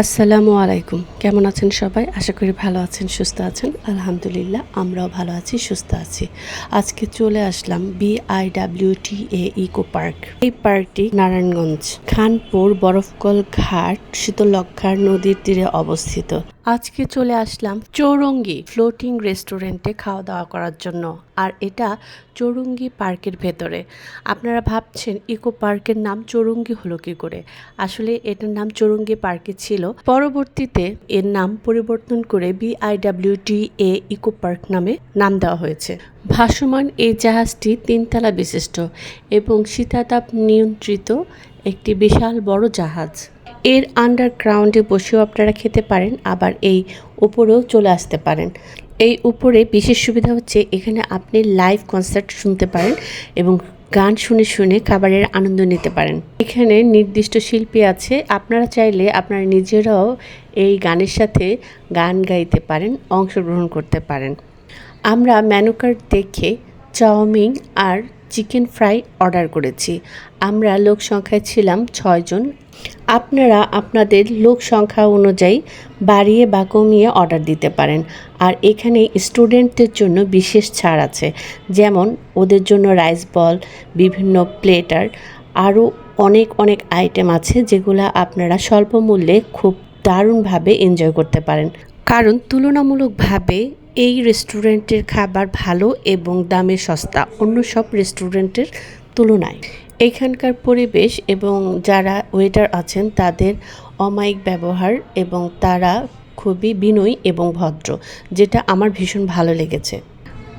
আসসালামু আলাইকুম। কেমন আছেন সবাই? আশা করি ভালো আছেন, সুস্থ আছেন। আলহামদুলিল্লাহ, আমরাও ভালো আছি, সুস্থ আছি। আজকে চলে আসলাম বিআইডাব্লিউটি এ ইকো পার্ক এই পার্কটি নারায়ণগঞ্জ, খানপুর, বরফকল ঘাট শীতলক্ষার নদীর তীরে অবস্থিত। আজকে চলে আসলাম চৌরঙ্গি ফ্লোটিং রেস্টুরেন্টে খাওয়া দাওয়া করার জন্য, আর এটা চৌরঙ্গি পার্কের ভেতরে। আপনারা ভাবছেন, ইকো পার্কের নাম চৌরঙ্গি হলো কি করে? আসলে এটার নাম চৌরঙ্গি পার্কে ছিল। পরবর্তীতে এর নাম পরিবর্তন করে বিআইডাব্লিউটি এ ইকো পার্ক নামে নাম দেওয়া হয়েছে। ভাসমান এই জাহাজটি তিনতলা বিশিষ্ট এবং শীতাতাপ নিয়ন্ত্রিত একটি বিশাল বড় জাহাজ। এর আন্ডারগ্রাউন্ডে বসেও আপনারা খেতে পারেন, আবার এই উপরেও চলে আসতে পারেন। এই উপরে বিশেষ সুবিধা হচ্ছে এখানে আপনি লাইভ কনসার্ট শুনতে পারেন এবং গান শুনে শুনে খাবারের আনন্দ নিতে পারেন। এখানে নির্দিষ্ট শিল্পী আছে, আপনারা চাইলে আপনারা নিজেরাও এই গানের সাথে গান গাইতে পারেন, অংশগ্রহণ করতে পারেন। আমরা মেনু কার্ড দেখে চাউমিন আর চিকেন ফ্রাই অর্ডার করেছি। আমরা লোক সংখ্যায় ছিলাম ছয়জন আপনারা আপনাদের লোক সংখ্যা অনুযায়ী বাড়িয়ে বা কমিয়ে অর্ডার দিতে পারেন। আর এখানে স্টুডেন্টদের জন্য বিশেষ ছাড় আছে। যেমন ওদের জন্য রাইস বল বিভিন্ন প্লেটার আরও অনেক অনেক আইটেম আছে যেগুলো আপনারা স্বল্প মূল্যে খুব দারুণভাবে এনজয় করতে পারেন। কারণ তুলনামূলকভাবে এই রেস্টুরেন্টের খাবার ভালো এবং দামে সস্তা অন্য সব রেস্টুরেন্টের তুলনায়। এখানকার পরিবেশ এবং যারা ওয়েটার আছেন তাদের অমায়িক ব্যবহার এবং তারা খুবই বিনয়ী এবং ভদ্র, যেটা আমার ভীষণ ভালো লেগেছে।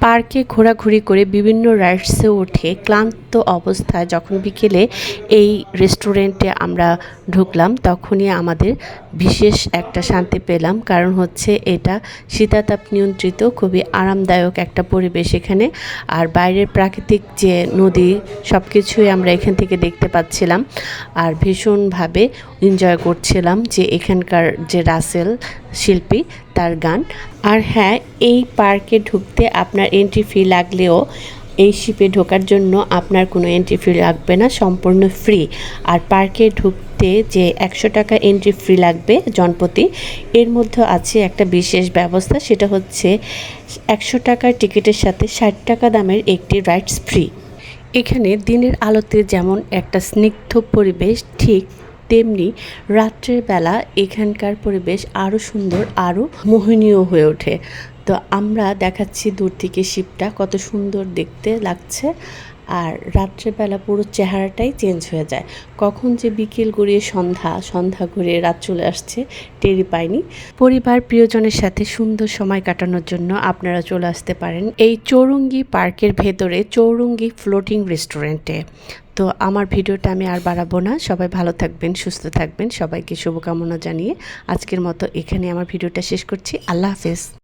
পার্কে ঘোরাঘুরি করে বিভিন্ন রাইডসে উঠে ক্লান্ত অবস্থায় যখন বিকেলে এই রেস্টুরেন্টে আমরা ঢুকলাম, তখনই আমাদের বিশেষ একটা শান্তি পেলাম। কারণ হচ্ছে এটা শীতাতাপ নিয়ন্ত্রিত, খুবই আরামদায়ক একটা পরিবেশ এখানে। আর বাইরের প্রাকৃতিক যে নদী সব কিছুই আমরা এখান থেকে দেখতে পাচ্ছিলাম। আর ভীষণভাবে এনজয় করছিলাম যে এখানকার যে রাসেল শিল্পী, তার গান। আর হ্যাঁ এই পার্কে ঢুকতে আপনার এন্ট্রি ফি লাগলেও এই শিপে ঢোকার জন্য আপনার কোনো এন্ট্রি ফি লাগবে না, সম্পূর্ণ ফ্রি আর পার্কে ঢুকতে যে একশো টাকা এন্ট্রি ফি লাগবে জনপ্রতি এর মধ্যে আছে একটা বিশেষ ব্যবস্থা, সেটা হচ্ছে একশো টাকার টিকিটের সাথে ষাট টাকা দামের একটি রাইডস ফ্রি এখানে দিনের আলোতে যেমন একটা স্নিগ্ধ পরিবেশ, ঠিক তেমনি রাত্রের বেলা এখানকার পরিবেশ আরও সুন্দর আরও মোহনীয় হয়ে ওঠে। তো আমরা দেখাচ্ছি দূর থেকে শিপটা, কত সুন্দর দেখতে লাগছে। আর রাত্রেবেলা পুরো চেহারাটাই চেঞ্জ হয়ে যায়। কখন যে বিকেল গড়িয়ে সন্ধ্যা সন্ধ্যা গড়িয়ে রাত চলে আসছে টেরি পাইনি। পরিবার, প্রিয়জনের সাথে সুন্দর সময় কাটানোর জন্য আপনারা চলে আসতে পারেন এই চৌরঙ্গি পার্কের ভেতরে, চৌরঙ্গি ফ্লোটিং রেস্টুরেন্টে তো আমার ভিডিওটা আমি আর বাড়াবো না। সবাই ভালো থাকবেন, সুস্থ থাকবেন। সবাইকে শুভকামনা জানিয়ে আজকের মতো এখানে আমার ভিডিওটা শেষ করছি। আল্লাহ হাফেজ।